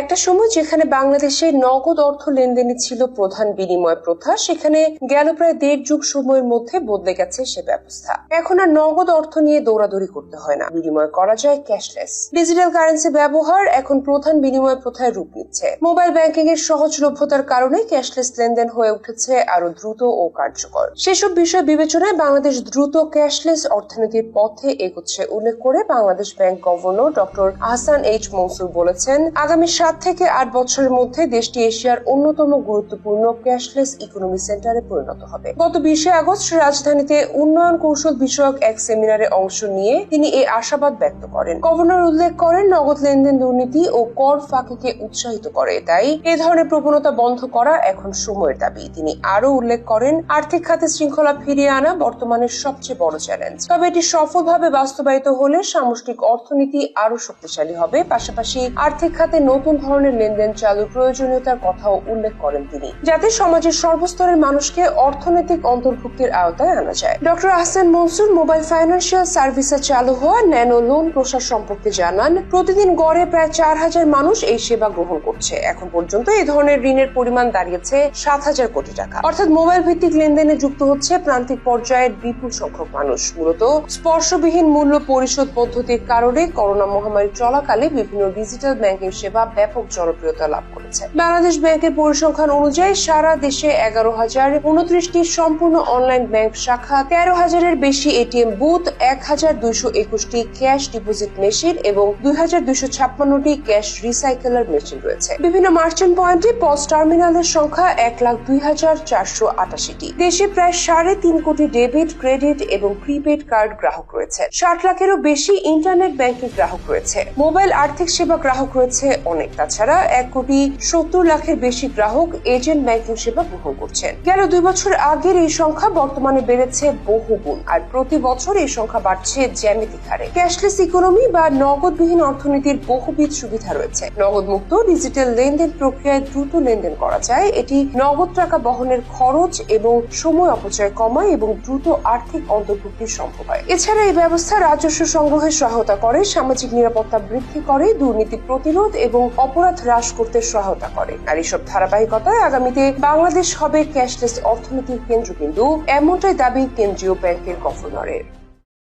একটা সময় যেখানে বাংলাদেশে নগদ অর্থ লেনদেনে ছিল প্রধান বিনিময় প্রথা, সেখানে গেল প্রায় দেড় যুগ সময়ের মধ্যে বদলে গেছে সে ব্যবস্থা। এখন আর নগদ অর্থ নিয়ে দৌড়াদৌড়ি করতে হয় না। বিনিময় করা যায় ক্যাশলেস। ডিজিটাল কারেন্সি ব্যবহার এখন প্রধান বিনিময় প্রথায় রূপ নিচ্ছে। মোবাইল ব্যাংকিং এর সহজলভ্যতার কারণে ক্যাশলেস লেনদেন হয়ে উঠেছে আরও দ্রুত ও কার্যকর। সেসব বিষয় বিবেচনায় বাংলাদেশ দ্রুত ক্যাশলেস অর্থনীতির পথে এগোচ্ছে, উল্লেখ করে Bangladesh Bank governor doctor Ahsan H Mansur বলেছেন, আগামী সাত থেকে আট বছরের মধ্যে দেশটি এশিয়ার অন্যতম গুরুত্বপূর্ণ ক্যাশলেস ইকোনমি সেন্টারে পরিণত হবে। গত বিশে আগস্ট রাজধানীতে উন্নয়ন কৌশল বিষয়ক এক সেমিনারে অংশ নিয়ে তিনি এই আশাবাদ ব্যক্ত করেন। গভর্নর উল্লেখ করেন, নগদ লেনদেন দুর্নীতি ও কর ফাঁকিকে উৎসাহিত করে, তাই এ ধরনের প্রবণতা বন্ধ করা এখন সময়ের দাবি। তিনি আরও উল্লেখ করেন, আর্থিক খাতে শৃঙ্খলা ফিরিয়ে আনা বর্তমানের সবচেয়ে বড় চ্যালেঞ্জ। তবে এটি সফলভাবে বাস্তবায়িত হলে সামষ্টিক অর্থনীতি আরও শক্তিশালী হবে। পাশাপাশি আর্থিক খাতে নতুন ধরনের লেনদেন চালুর প্রয়োজনীয়তার কথাও উল্লেখ করেন তিনি, যাতে সমাজের সর্বস্তরের মানুষকে অর্থনৈতিক অন্তর্ভুক্তির আওতায় আনা যায়। Doctor Ahsan Mansur mobile financial সার্ভিসে চালু হওয়া ন্যানো লোন প্রসার সম্পর্কে জানান, প্রতিদিন গড়ে প্রায় চার হাজার মানুষ এই সেবা গ্রহণ করছে। এখন পর্যন্ত এই ধরনের ঋণের পরিমাণ দাঁড়িয়েছে সাত হাজার কোটি টাকা। অর্থাৎ মোবাইল ভিত্তিক লেনদেনে যুক্ত হচ্ছে প্রান্তিক পর্যায়ের বিপুল সংখ্যক মানুষ। মূলত স্পর্শবিহীন মূল্য পরিশোধ পদ্ধতির কারণে করোনা মহামারী চলাকালে বিভিন্ন ডিজিটাল ব্যাংকিং সেবা ব্যাপক জনপ্রিয়তা লাভ করেছে। বাংলাদেশ ব্যাংকের পরিসংখ্যান অনুযায়ী সারা দেশে এগারো হাজার উনত্রিশটি সম্পূর্ণ অনলাইন ব্যাংক শাখা, তেরো হাজারের বেশি এটিএম বুথ, এক হাজার দুইশো একুশটি ক্যাশ ডিপোজিট মেশিন এবং দুই হাজার দুইশো ছাপ্পান্নটি ক্যাশ রিসাইকেলার মেশিন রয়েছে। বিভিন্ন মার্চেন্ট পয়েন্টে পজ টার্মিনালের সংখ্যা এক লাখ দুই হাজার চারশো আটাশিটি। দেশে প্রায় সাড়ে তিন কোটি ডেবিট, ক্রেডিট এবং প্রিপেড কার্ড গ্রাহক রয়েছে। ষাট লাখেরও বেশি ইন্টারনেট ব্যাংকিং গ্রাহক রয়েছে। মোবাইল আর্থিক সেবা গ্রাহক রয়েছে অনেক। তাছাড়া এক কোটি সত্তর লাখের বেশি গ্রাহক এজেন্ট ব্যাংকিং সেবা গ্রহণ করছেন। গেল দুই বছর আগের এই সংখ্যা বর্তমানে বেড়েছে বহুগুণ আর প্রতি বছর এই সংখ্যা বাড়ছে জ্যামিতিক হারে। ক্যাশলেস ইকোনমি বা নগদবিহীন অর্থনীতির বহুবিধ সুবিধা রয়েছে। নগদ মুক্ত ডিজিটাল লেনদেন প্রক্রিয়ায় দ্রুত লেনদেন করা যায়। এটি নগদ টাকা বহনের খরচ এবং সময় অপচয় কমায় এবং দ্রুত আর্থিক অন্তর্ভুক্তি সম্ভব হয়। এছাড়া এই ব্যবস্থা রাজস্ব সংগ্রহে সহায়তা করে, সামাজিক নিরাপত্তা বৃদ্ধি করে, দুর্নীতি প্রতিরোধ এবং অপরাধ হ্রাস করতে সহায়তা করে। আর এইসব ধারাবাহিকতায় আগামীতে বাংলাদেশ হবে ক্যাশলেস অর্থনীতির কেন্দ্রবিন্দু, এমনটাই দাবি কেন্দ্রীয় ব্যাংকের গভর্নরের।